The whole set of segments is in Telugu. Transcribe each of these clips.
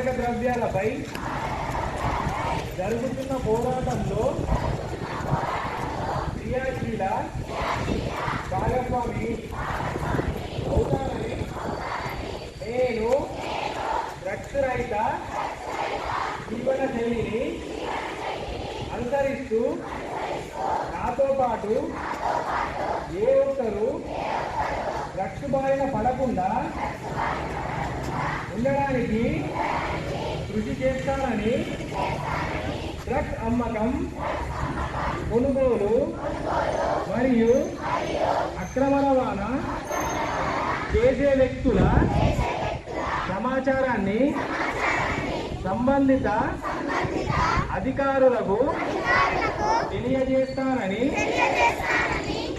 మాదక ద్రవ్యాలపై జరుగుతున్న పోరాటంలో క్రియాశీల భాగస్వామి అవుతానని నేను రక్తరహిత జీవన శైలిని అనుసరిస్తూ నాతో పాటు ఏ ఒక్కరు రక్షబారిన పడకుండా ఉండడానికి కృషి చేస్తానని డ్రగ్స్ అమ్మకం కొనుగోలు మరియు అక్రమ రవాణా చేసే వ్యక్తుల సమాచారాన్ని సంబంధిత అధికారులకు తెలియజేస్తానని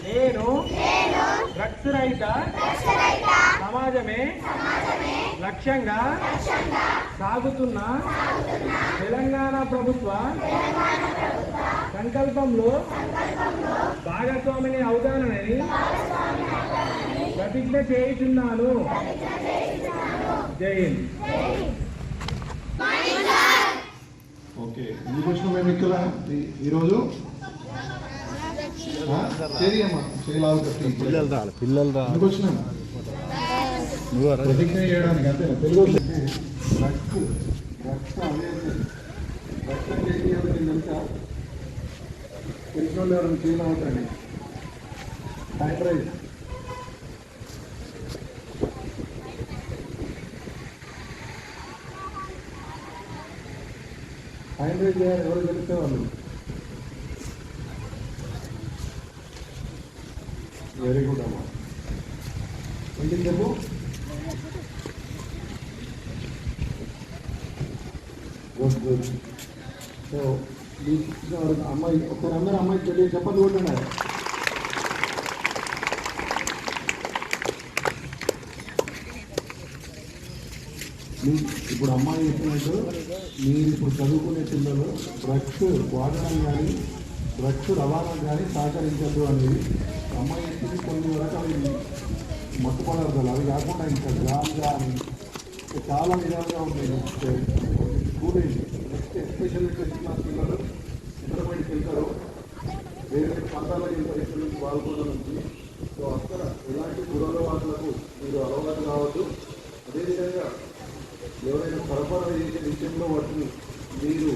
నేను డ్రగ్స్ రహిత సమాజమే లక్ష్యంగా సాగుతున్న తెలంగాణ ప్రభుత్వ సంకల్పంలో భాగస్వామిని అవుతానని ప్రతిజ్ఞ చేయుచున్నాను. జై హింద్. ఓకే ఎందుకు వచ్చినాం మేము ఇక్కడ ఈ- ఈరోజు? పిల్లలు రాలి పిల్లలు రా ఎందుకు వచ్చినాం నువ్వు రా. ప్రతిజ్ఞ చేయడానికి అంతే తెలుగు రక్త రక్త రక్తం తెలిసిన వాళ్ళు ఎవరైనా చేయడం అవుతారండి టైం రైజ్ చేయాలి ఎవరు తెలిస్తే వాళ్ళు వెరీ గుడ్ అమ్మా ఏంటి చెప్పు గుడ్ సో అమ్మాయి ఒకసారి అందరూ అమ్మాయికి తెలియ చెప్పండి కూడా మీ ఇప్పుడు అమ్మాయి చెప్పినట్టు మీరు ఇప్పుడు చదువుకునే పిల్లలు డ్రగ్స్ వాడడం కానీ డ్రగ్స్ రవాణా కానీ సహకరించద్దు అనేది అమ్మాయి చెప్పింది కొన్ని రకాలు మత్తు పదార్థాలు అవి కాకుండా ఇంకా గ్రామ్ కానీ చాలా విధాలుగా ఉంటాయి భూమి school next special test class పిల్లలు ఇంటర్మీడియట్కి వెళ్తారు వేరే వేరే ప్రాంతాలకు పరిస్థితుల ఇక్కడ నుంచి పాల్గొనడం నుంచి సో అక్కడ ఎలాంటి దురలవాట్లకు మీరు అలవాటు కావద్దు. అదేవిధంగా ఎవరైనా సరఫరా చేసే విషయంలో వాటిని మీరు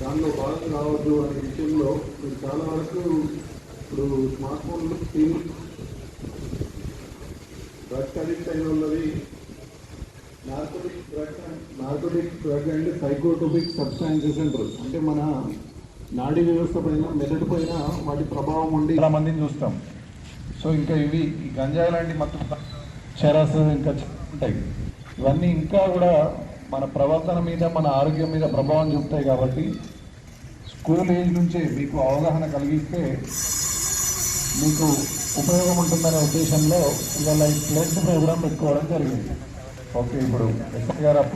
దానిలో భాగం కావద్దు అనే విషయంలో మీరు చాలా వరకు ఇప్పుడు స్మార్ట్ ఫోన్లు టీవీ డ్రగ్స్ అడిక్ట్ అయిన వాళ్ళవి narcotic drug narcotic drug and psychotropic substances అంటారు. అంటే మన నాడీ వ్యవస్థ పైన మెదడు పైన వాటి ప్రభావం ఉండి చాలా మందిని చూస్తాం. సో ఇంకా ఇవి ఈ గంజాయి లాంటి మత్తు చరాస ఇంకా ఉంటాయి. ఇవన్నీ ఇంకా కూడా మన ప్రవర్తన మీద మన ఆరోగ్యం మీద ప్రభావం చూపుతాయి కాబట్టి స్కూల్ ఏజ్ నుంచే మీకు అవగాహన కలిగిస్తే మీకు ఉపయోగం ఉంటుందనే ఉద్దేశంలో ఇవాళ ఈ ప్లేస్ ప్రోగ్రామ్ పెట్టుకోవడం జరిగింది. ఓకే ఇప్పుడు ఎస్ఐ గారు ఆ ప్లేస్